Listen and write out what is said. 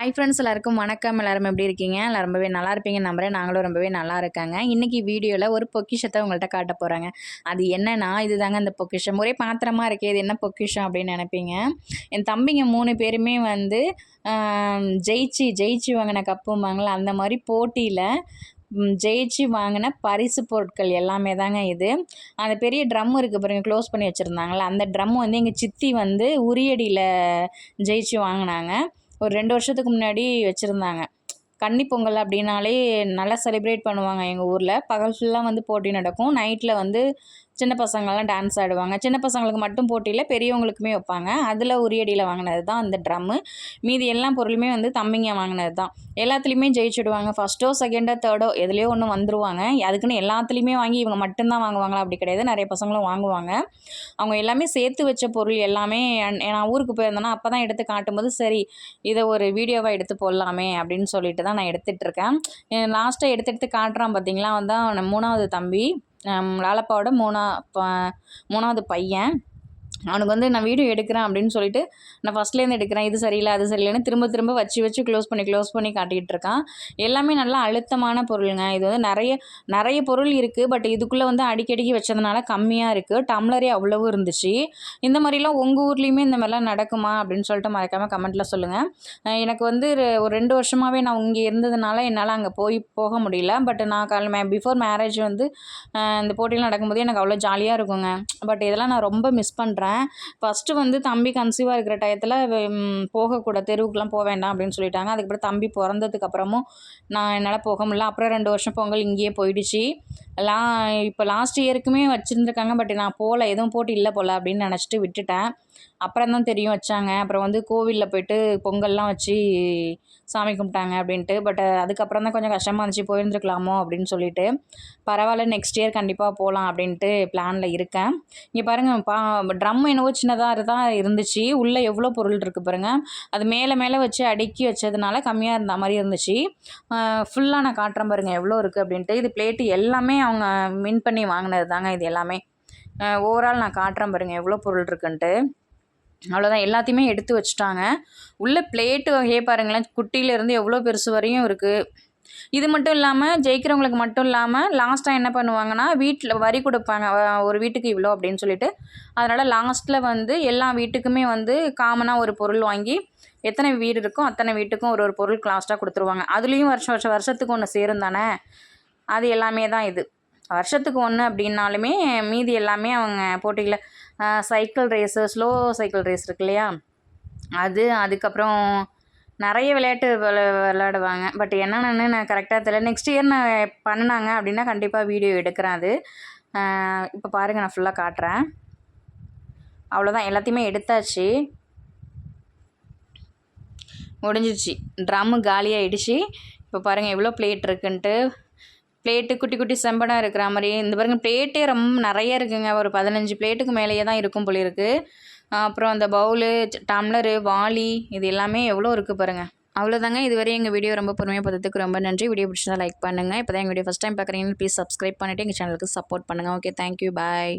Hi friends எல்லாருக்கும் வணக்கம். எல்லாரும் எப்படி இருக்கீங்க? எல்லாம் ரொம்பவே நல்லா இருப்பீங்க நம்புறேன். நாங்களும் ரொம்பவே நல்லா இருக்காங்க. இன்றைக்கி வீடியோவில் ஒரு பொக்கிஷத்தை உங்கள்கிட்ட காட்ட போகிறாங்க அது என்னன்னா இதுதாங்க அந்த பொக்கிஷம். ஒரே பாத்திரமா இருக்கே இது என்ன பொக்கிஷம் அப்படின்னு நினைப்பீங்க? என் தம்பிங்க மூணு பேருமே வந்து ஜெயிச்சு ஜெயிச்சு வாங்கின கப்புமாங்களா அந்த மாதிரி போட்டியில் ஜெயிச்சு வாங்கின பரிசு பொருட்கள் எல்லாமே தாங்க இது. அந்த பெரிய ட்ரம் இருக்குது பாருங்க க்ளோஸ் பண்ணி வச்சுருந்தாங்களே அந்த ட்ரம் வந்து எங்கள் சித்தி வந்து உரியடியில் ஜெயிச்சு வாங்கினாங்க. ஒரு ரெண்டு வருஷத்துக்கு முன்னாடி வச்சுருந்தாங்க. கன்னி பொங்கல் அப்படின்னாலே நல்லா செலிப்ரேட் பண்ணுவாங்க எங்கள் ஊரில். பகல் ஃபுல்லாக வந்து போட்டி நடக்கும். நைட்டில் வந்து சின்ன பசங்கள்லாம் டான்ஸ் ஆடுவாங்க. சின்ன பசங்களுக்கு மட்டும் போட்டியில் பெரியவங்களுக்குமே வைப்பாங்க. அதில் உரியடியில் வாங்கினது தான் அந்த ட்ரம்மு மீதி எல்லா பொருளுமே வந்து தம்பிங்க வாங்கினது தான் எல்லாத்துலேயுமே ஜெயிச்சுடுவாங்க. ஃபஸ்ட்டோ செகண்டோ தேர்டோ எதுலேயோ ஒன்று வந்துருவாங்க. அதுக்குன்னு எல்லாத்துலேயுமே வாங்கி இவங்க மட்டும்தான் வாங்குவாங்களா? அப்படி கிடையாது. நிறைய பசங்களும் வாங்குவாங்க. அவங்க எல்லாமே சேர்த்து வச்ச பொருள் எல்லாமே நான் ஊருக்கு போயிருந்தேன்னா அப்போ தான் எடுத்து காட்டும்போது சரி இதை ஒரு வீடியோவாக எடுத்து போடலாமே அப்படின்னு சொல்லிட்டு தான் நான் எடுத்துகிட்டு இருக்கேன். லாஸ்ட்டாக எடுத்து எடுத்து காட்டுறான் பார்த்தீங்களா வந்தால் மூணாவது தம்பி. லாலப்பாவோட மூணா ப மூணாவது பையன். அவனுக்கு வந்து நான் வீடியோ எடுக்கிறேன் அப்படின்னு சொல்லிட்டு நான் ஃபஸ்ட்லேருந்து எடுக்கிறேன். இது சரியில்லை அது சரியில்லைன்னு திரும்ப திரும்ப வச்சு வச்சு க்ளோஸ் பண்ணி க்ளோஸ் பண்ணி காட்டிகிட்டு இருக்கான். எல்லாமே நல்லா அழுத்தமான பொருளுங்க. இது வந்து நிறைய நிறைய பொருள் இருக்குது பட் இதுக்குள்ளே வந்து அடிக்கடிக்கு வச்சதுனால கம்மியாக இருக்குது டம்ளரே அவ்வளவு இருந்துச்சு. இந்த மாதிரிலாம் உங்கள் ஊர்லேயுமே இந்த மாதிரிலாம் நடக்குமா அப்படின்னு சொல்லிட்டு மறக்காமல் கமெண்ட்டில் சொல்லுங்கள் எனக்கு வந்து ஒரு ஒரு ரெண்டு வருஷமாகவே நான் இங்கே இருந்ததுனால என்னால் அங்கே போய் போக முடியல. பட் நான் கால மே பிஃபோர் மேரேஜ் வந்து இந்த போட்டியில் நடக்கும்போது எனக்கு அவ்வளோ ஜாலியாக இருக்குங்க. பட் இதெல்லாம் நான் ரொம்ப மிஸ் பண்ணுறேன் ஃபஸ்ட்டு வந்து தம்பி கன்சீவாக இருக்கிற டயத்தில் போகக்கூடாது தெருவுக்குலாம் போக வேண்டாம் அப்படின்னு சொல்லிட்டாங்க. அதுக்கப்புறம் தம்பி பிறந்ததுக்கப்புறமும் நான் என்னால் போக முடியல. அப்புறம் ரெண்டு வருஷம் பொங்கல் இங்கேயே போயிடுச்சு. லா இப்போ லாஸ்ட் இயருக்குமே வச்சுருந்துருக்காங்க. பட் நான் போகல எதுவும் போட்டி இல்லை போல் அப்படின்னு நினச்சிட்டு விட்டுட்டேன். அப்புறம் தான் தெரியும் வச்சாங்க. அப்புறம் வந்து கோவிலில் போயிட்டு பொங்கல்லாம் வச்சு சாமி கும்பிட்டாங்க அப்படின்ட்டு. பட் அதுக்கப்புறம் தான் கொஞ்சம் கஷ்டமாக இருந்துச்சு. போயிருந்துருக்கலாமோ அப்படின்னு சொல்லிட்டு. பரவாயில்ல நெக்ஸ்ட் இயர் கண்டிப்பாக போகலாம் அப்படின்ட்டு பிளானில் இருக்கேன். இங்கே பாருங்கள் பா ட்ரம் என்னவோ சின்னதாக தான் இருந்துச்சு. உள்ளே எவ்வளோ பொருள் இருக்குது பாருங்கள் அது மேலே மேலே வச்சு அடுக்கி வச்சதுனால கம்மியாக இருந்த மாதிரி இருந்துச்சு. ஃபுல்லாக நான் காட்டுறேன் பாருங்கள் எவ்வளோ இருக்குது அப்படின்ட்டு. இது பிளேட்டு எல்லாமே அவங்க வின் பண்ணி வாங்கினது தாங்க இது எல்லாமே. ஓவரால் நான் காட்டுறேன் பாருங்கள் எவ்வளோ பொருள் இருக்குன்ட்டு. அவ்வளோதான் எல்லாத்தையுமே எடுத்து வச்சுட்டாங்க. உள்ள பிளேட்டு வகையே பாருங்களேன். குட்டியிலேருந்து எவ்வளோ பெருசு வரையும் இருக்குது இது மட்டும் இல்லாமல் ஜெயிக்கிறவங்களுக்கு மட்டும் இல்லாமல் லாஸ்ட்டாக என்ன பண்ணுவாங்கன்னா வீட்டில் வரி கொடுப்பாங்க. ஒரு வீட்டுக்கு இவ்வளோ அப்படின்னு சொல்லிட்டு. அதனால் லாஸ்ட்டில் வந்து எல்லா வீட்டுக்குமே வந்து காமனாக ஒரு பொருள் வாங்கி எத்தனை வீடு இருக்கோ அத்தனை வீட்டுக்கும் ஒரு ஒரு பொருள் லாஸ்ட்டாக கொடுத்துருவாங்க. அதுலேயும் வருஷம் வருஷம் வருஷத்துக்கு ஒன்று சேரும் தானே? அது எல்லாமே தான் இது. வருஷத்துக்கு ஒன்று அப்படின்னாலுமே மீதி எல்லாமே அவங்க போட்டியில் cycle race slow cycle race இருக்கு இல்லையா? அது அதுக்கப்புறம் நிறைய விளையாட்டு விளா விளையாடுவாங்க. பட் என்னென்னு நான் கரெக்டாக தெரியல. நெக்ஸ்ட் இயர் நான் பண்ணினாங்க அப்படின்னா கண்டிப்பாக வீடியோ எடுக்கிறேன் அது. இப்போ பாருங்கள் நான் ஃபுல்லாக காட்டுறேன். அவ்வளோதான் எல்லாத்தையுமே எடுத்தாச்சு. முடிஞ்சிருச்சு ட்ரம்மு காலியாகிடுச்சு இப்போ பாருங்கள் எவ்வளோ பிளேட் இருக்குன்ட்டு. பிளேட்டு குட்டி குட்டி செம்படம் இருக்கிற மாதிரி. இந்த பாருங்க பிளேட்டே ரொம்ப நிறைய இருக்குங்க. ஒரு பதினஞ்சு பிளேட்டுக்கு மேலேயே தான் இருக்கும் போல இருக்குது அப்புறம் அந்த பவுலு டம்ளரு வாளி இது எல்லாமே எவ்வளோ இருக்குது பாருங்கள் அவ்வளோதாங்க. இதுவரை எங்கள் வீடியோ ரொம்ப பொறுமையாக பார்த்ததுக்கு ரொம்ப நன்றி. வீடியோ பிடிச்சதா லைக் பண்ணுங்கள் இப்போ தான் எங்கள் வீடியோ ஃபஸ்ட் டைம் பார்க்குறீங்கன்னு ப்ளீஸ் சப்ஸ்கிரைப் பண்ணிவிட்டு எங்கள் சேனலுக்கு சப்போர்ட் பண்ணுங்கள் ஓகே தேங்க்யூ பாய்